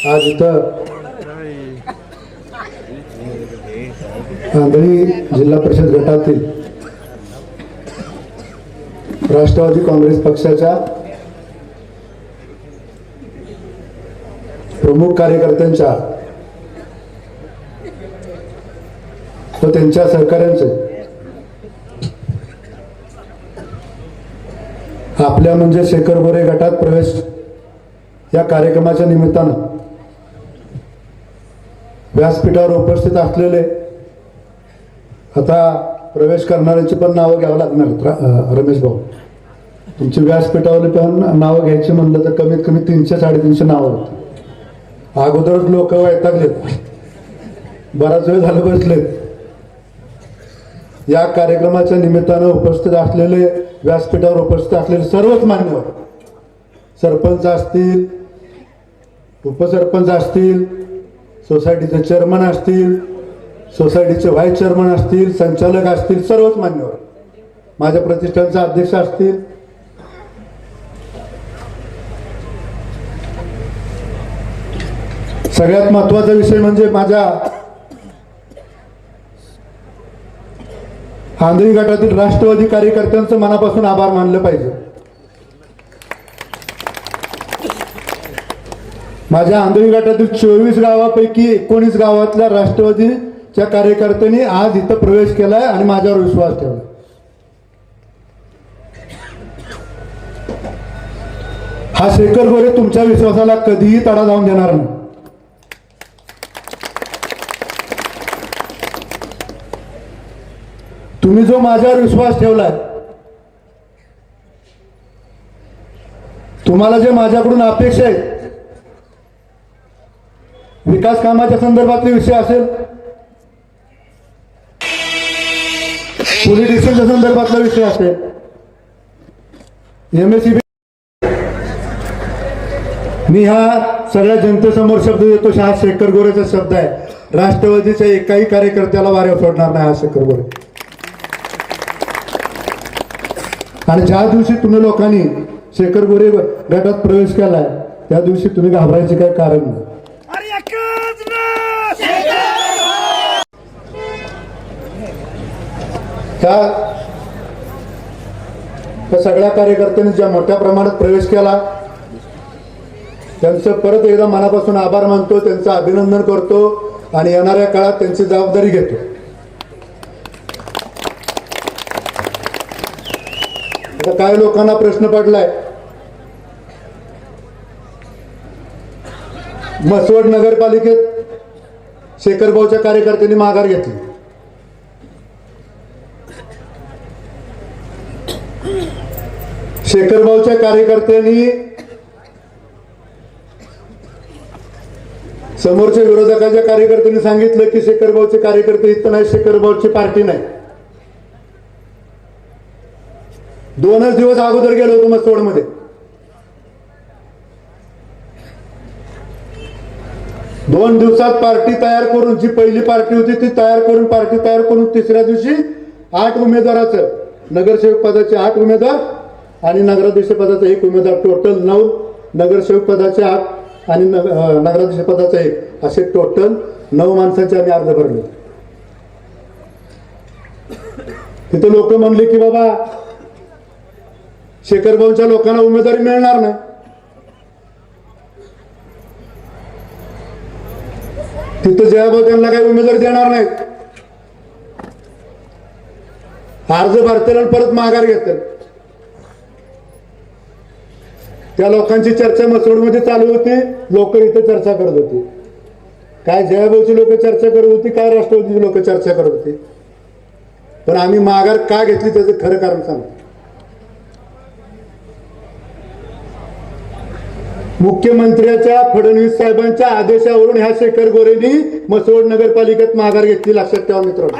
आज इथं आंधळी जिल्हा परिषद गटातील राष्ट्रवादी काँग्रेस पक्षाच्या प्रमुख कार्यकर्त्यांच्या व त्यांच्या सहकाऱ्यांचे आपल्या म्हणजे शेखर बोरे गटात प्रवेश या कार्यक्रमाच्या निमित्तानं व्यासपीठावर उपस्थित असलेले आता प्रवेश करणाऱ्याची पण नावं घ्यावं लागणार रमेश भाऊ. तुमची व्यासपीठावरली पण नावं घ्यायची म्हणलं तर कमीत कमी तीनशे साडेतीनशे नावं होती अगोदरच लोक वैतागलेत. बराच वेळ झालं बसलेत. या कार्यक्रमाच्या निमित्तानं उपस्थित असलेले व्यासपीठावर उपस्थित असलेले सर्वच मान्यवर सरपंच असतील उपसरपंच असतील सोसायटीचे चेअरमन असतील सोसायटीचे व्हाईस चेअरमन असतील संचालक असतील सर्वच मान्यवर. माझ्या प्रतिष्ठानचे अध्यक्ष असतील. सगळ्यात महत्त्वाचा विषय म्हणजे माझ्या आंधळी गटातील राष्ट्रवादी कार्यकर्त्यांचं मनापासून आभार मानलं पाहिजे. माझ्या आंधळी गटातील चोवीस गावापैकी एकोणीस गावातल्या राष्ट्रवादीच्या कार्यकर्त्यांनी आज इथं प्रवेश केलाय आणि माझ्यावर विश्वास ठेवला हा शेखर गोरे तुमच्या विश्वासाला कधीही तडा जाऊन देणार नाही. तुम्ही जो माझ्यावर विश्वास ठेवलाय तुम्हाला जे माझ्याकडून अपेक्षा आहेत विकास कामाच्या संदर्भातले विषय असेल पोलिटिक्सच्या संदर्भातला विषय असेल एम एस मी हा सगळ्या जनतेसमोर शब्द देतो हा शेखर गोरेचा शब्द आहे. राष्ट्रवादीच्या एकाही कार्यकर्त्याला वाऱ्यावर सोडणार नाही हा शेखर गोरे. आणि ज्या दिवशी तुम्ही लोकांनी शेखर गोरे गटात प्रवेश केलाय त्या दिवशी तुम्ही घाबरायचे काही कारण नाही. ह्या त्या सगळ्या कार्यकर्त्यांनी ज्या मोठ्या प्रमाणात प्रवेश केला त्यांचं परत एकदा मनापासून आभार मानतो त्यांचं अभिनंदन करतो आणि येणाऱ्या काळात त्यांची जबाबदारी घेतो. आता काही लोकांना प्रश्न पडलाय? मसवड नगरपालिकेत शेखरभाऊच्या कार्यकर्त्यांनी माघार घेतली. शेखरभाऊच्या कार्यकर्त्यांनी समोरच्या विरोधकाच्या कार्यकर्त्यांनी सांगितलं की शेखरभाऊचे कार्यकर्ते इथं नाही शेखरभाऊची पार्टी नाही. दोनच दिवस अगोदर गेलो होतो मसवडमध्ये दोन दिवसात पार्टी तयार करून जी पहिली पार्टी होती ती तयार करून पार्टी तयार करून तिसऱ्या दिवशी आठ उमेदवाराचं नगरसेवक पदाचे आठ उमेदवार आणि नगराध्यक्ष पदाचा एक उमेदवार टोटल नऊ नगरसेवक पदाचे आठ आणि नग- नगराध्यक्ष पदाचा एक. असे टोटल नऊ माणसांचे आम्ही अर्ज भरले. तिथे लोक म्हणले की बाबा शेखरभाऊच्या लोकांना उमेदवारी मिळणार नाही. तिथं जयाभाऊ त्यांना काही उमेदवारी देणार नाहीत. अर्ज भरतील आणि परत माघार घेतील. त्या लोकांची चर्चा मसोडमध्ये चालू होती. लोक इथे चर्चा करत होती. काय जयाभाऊची लोक चर्चा करत होती काय राष्ट्रवादीची लोक चर्चा करत होती. पण आम्ही माघार का घेतली त्याचं खरं कारण सांगतो. मुख्यमंत्र्याच्या फडणवीस साहेबांच्या आदेशावरून ह्या शेखर गोरेनी मसोड नगरपालिकेत माघार घेतली लक्षात ठेवा मित्रांनो.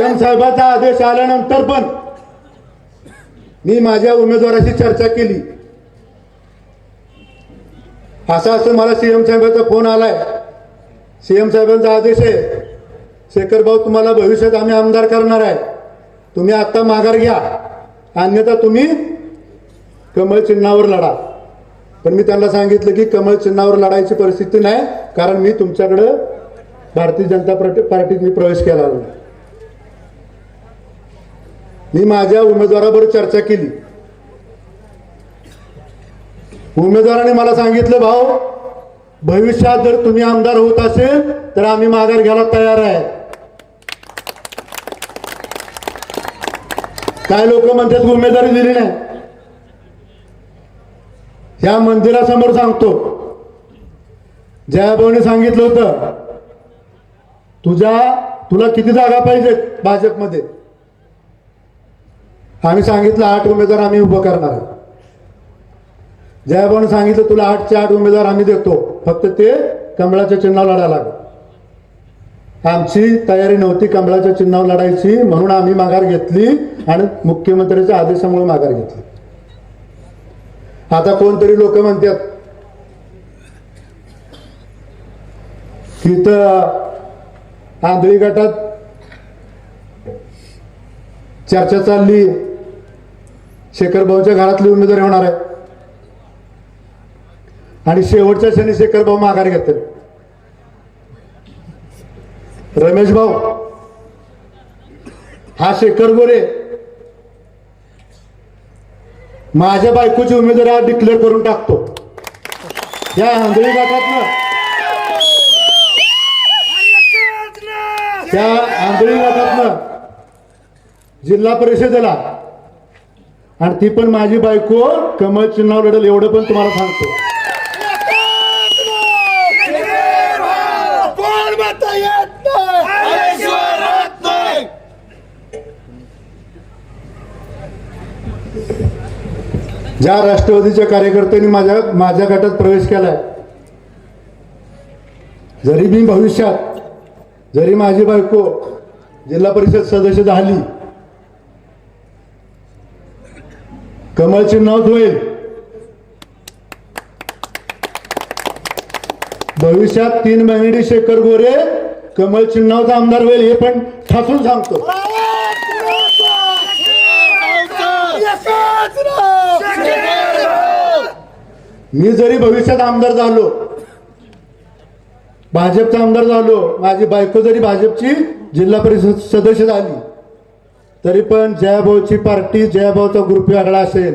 साथ साहेबाचा आदेश आल्यानंतर पण मी माझ्या उमेदवाराशी चर्चा केली. असं असं मला सीएम साहेबांचा फोन आलाय. सीएम साहेबांचा आदेश आहे. शेखर भाऊ तुम्हाला भविष्यात आम्ही आमदार करणार आहे. तुम्ही आता माघार घ्या. अन्यथा तुम्ही कमळ चिन्हावर लढा. पण मी त्यांना सांगितलं की कमळ चिन्हावर लढायची परिस्थिती नाही कारण मी तुमच्याकडं भारतीय जनता पार्टीत मी प्रवेश केला नाही. मी माझ्या उमेदवाराबरोबर चर्चा केली. उमेदवाराने मला सांगितलं भाऊ भविष्यात जर तुम्ही आमदार होत असेल तर आम्ही माघार घ्यायला तयार आहे. काय लोक म्हणतात उमेदवारी दिली नाही. या मंदिरासमोर सांगतो. जयाभाऊने सांगितलं होतं तुझ्या तुला किती जागा पाहिजेत भाजपमध्ये? आम्ही सांगितलं आठ उमेदवार आम्ही उभं करणार आहे. सांगितलं तुला आठचे आठ उमेदवार आम्ही देतो. फक्त ते कमळाच्या चिन्हावर लढायला लागलं. आमची तयारी नव्हती कमळाच्या चिन्हावर लढायची म्हणून आम्ही माघार घेतली आणि मुख्यमंत्र्यांच्या आदेशामुळे माघार घेतली. आता कोणतरी लोक म्हणतात की आंधळी गटात चर्चा चालली. शेखर भाऊच्या घरातली उमेदवारी होणार आहे. आणि शेवटच्या क्षणी शेखर भाऊ माघार घेतात रमेश भाऊ हा शेखर गोरे माझ्या बायकोची उमेदवारी आज डिक्लेअर करून टाकतो. या आंधळी गटातनं त्या आंधळी गटातनं जिल्हा परिषदेला आणि ती पण माझी बायको कमळ चिन्हावर लढल एवढं पण तुम्हाला सांगतो. ज्या राष्ट्रवादीच्या कार्यकर्त्यांनी माझ्या माझ्या गटात प्रवेश केलाय जरी मी भविष्यात जरी माझी बायको जिल्हा परिषद सदस्य झाली कमळ चिन्हावर होईल भविष्यात तीन महिने शेखर गोरे कमल चिन्हावचा आमदार होईल हे पण ठासून सांगतो. मी जरी भविष्यात आमदार झालो भाजपचा आमदार झालो माझी बायको जरी भाजपची जिल्हा परिषद सदस्य झाली तरी पण जयाभाऊची पार्टी जयाभाऊचा ग्रुप वेगळा असेल.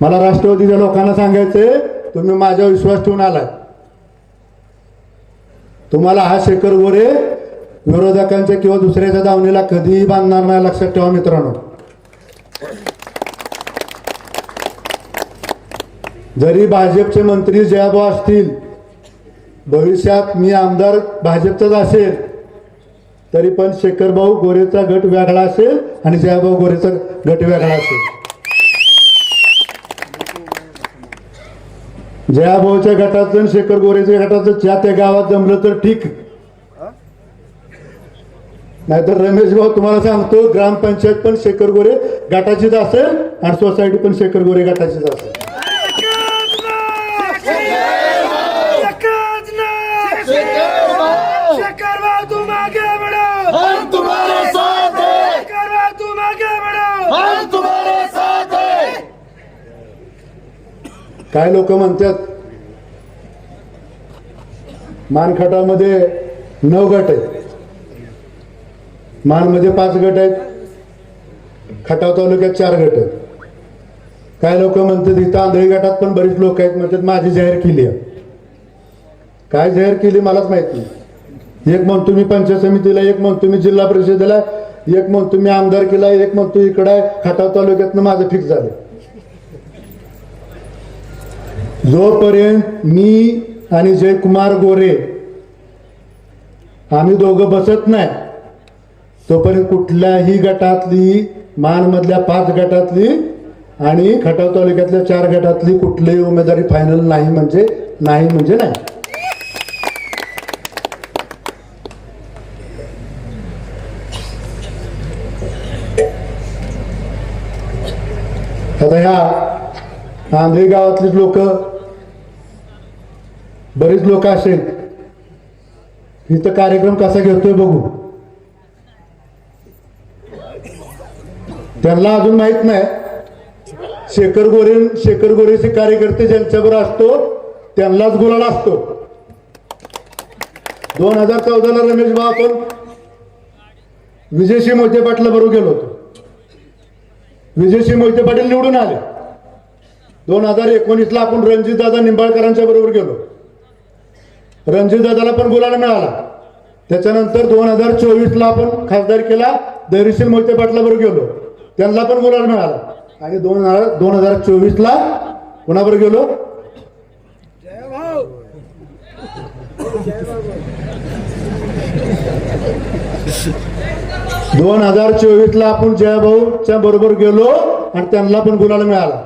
मला राष्ट्रवादीच्या लोकांना सांगायचंय तुम्ही माझ्यावर विश्वास ठेवून आलाय. तुम्हाला हा शेखर गोरे विरोधकांच्या किंवा दुसऱ्याच्या दावणीला कधीही बांधणार नाही लक्षात ठेवा मित्रांनो. जरी भाजपचे मंत्री जयाभाऊ असतील भविष्यात मी आमदार भाजपचाच असेल तरी पण शेखरभाऊ गोरेचा गट वेगळा असेल आणि जयाभाऊ गोरेचा गट वेगळा असेल. जयाभाऊच्या गटाचं आणि शेखर गोरेच्या गटाचं ज्या त्या गावात जमलं तर ठीक. नाहीतर रमेश भाऊ तुम्हाला सांगतो ग्रामपंचायत पण शेखर गोरे गटाचीच असेल आणि सोसायटी पण शेखर गोरे गटाचीच असेल. काय लोक म्हणतात? मानखटामध्ये नऊ गट आहेत. मानमध्ये पाच गट आहेत. खटाव तालुक्यात चार गट आहेत. काय लोक म्हणतात इथं आंधळी गटात पण बरीच लोक आहेत. म्हणतात माझी जाहीर केली आहे. काय जाहीर केली मलाच माहीत नाही. एक म्हणतो मी पंचायत समितीला एक म्हणतो मी जिल्हा परिषदेला एक म्हणतो मी आमदारकीला एक म्हणतो इकडं आहे खटाव तालुक्यातनं माझं फिक्स झालं. जोपर्यंत मी आणि जयकुमार गोरे आम्ही दोघं बसत नाही तोपर्यंत कुठल्याही गटातली मानमधल्या पाच गटातली आणि खटाव तालुक्यातल्या चार गटातली कुठलीही उमेदवारी फायनल नाही म्हणजे नाही म्हणजे नाही. आता ह्या आंधळी गावातलीच लोक बरेच लोक असेल इथं कार्यक्रम कसा घेतोय बघू. त्यांना अजून माहीत नाही. शेखर गोरे शेखर गोरेचे कार्यकर्ते ज्यांच्याबरोबर असतो त्यांनाच गुलाल असतो. दोन हजार चौदाला रमेश भाऊ आपण विजयशी मोहिते पाटला बरोबर गेलो होतो. विजयशी मोहिते पाटील निवडून आले. दोन हजार एकोणीसला आपण रणजित दादा निंबाळकरांच्या बरोबर गेलो. रणजित दादाला पण बोलायला मिळाला. त्याच्यानंतर दोन हजार चोवीसला आपण खासदार केला धैर्यशील मोहिते पाटला गेलो. त्यांना पण बोलायला मिळाला. आणि दोन हजार दोन हजार चोवीसला कोणाबरोबर गेलो? दोन हजार चोवीसला आपण जयभाऊच्या बरोबर गेलो आणि त्यांना पण बोलायला मिळाला.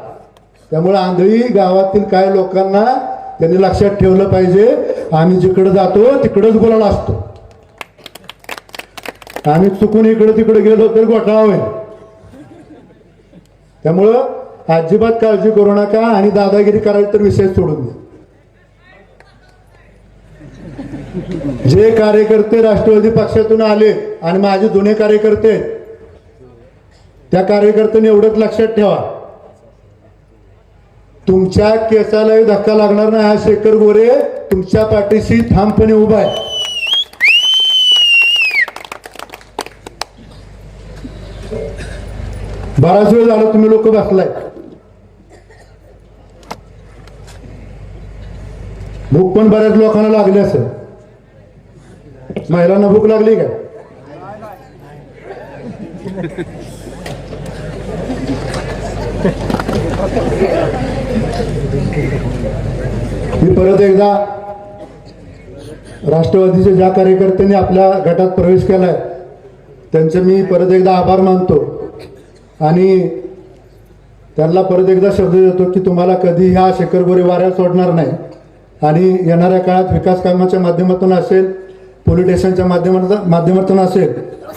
त्यामुळे आंधळी गावातील काय लोकांना त्यांनी लक्षात ठेवलं पाहिजे. आम्ही जिकडे जातो तिकडेच गुलाल असतो. आम्ही चुकून इकडे तिकडे गेलो तर घोटाळा होईल. त्यामुळं अजिबात काळजी करू नका आणि दादागिरी करायची तर विषय सोडून द्या. जे कार्यकर्ते राष्ट्रवादी पक्षातून आले आणि माझे जुने कार्यकर्ते त्या कार्यकर्त्यांनी एवढंच लक्षात ठेवा. तुमच्या केसालाही धक्का लागणार नाही हा शेखर गोरे. तुमच्या पाठीशी ठामपणे उभा आहे. बराच वेळ झाला तुम्ही लोक बसलाय. भूक पण बऱ्याच लोकांना लागली असेल. महिलांना भूक लागली का? मी परत एकदा राष्ट्रवादीच्या ज्या कार्यकर्त्यांनी आपल्या गटात प्रवेश केलाय त्यांचे मी परत एकदा आभार मानतो. आणि त्यांना परत एकदा शब्द देतो की तुम्हाला कधी ह्या शेखर गोरे वाऱ्या सोडणार नाही. आणि येणाऱ्या काळात विकास कामाच्या माध्यमातून असेल पोलीस स्टेशनच्या माध्यमातून माध्यमातून असेल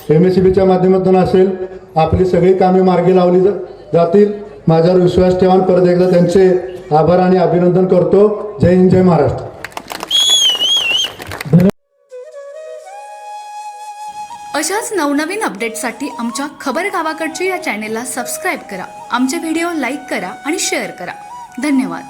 एम एस सी बीच्या माध्यमातून असेल आपली सगळी कामे मार्गी लावली जा- जातील. माझ्यावर विश्वास ठेवा परत एकदा त्यांचे आभार आणि अभिनंदन करतो. जय हिंद जय महाराष्ट्र. अशाच नवनवीन अपडेटसाठी आमच्या खबर गावाकडची या चॅनेलला सबस्क्राईब करा. आमचे व्हिडिओ लाईक करा आणि शेअर करा. धन्यवाद.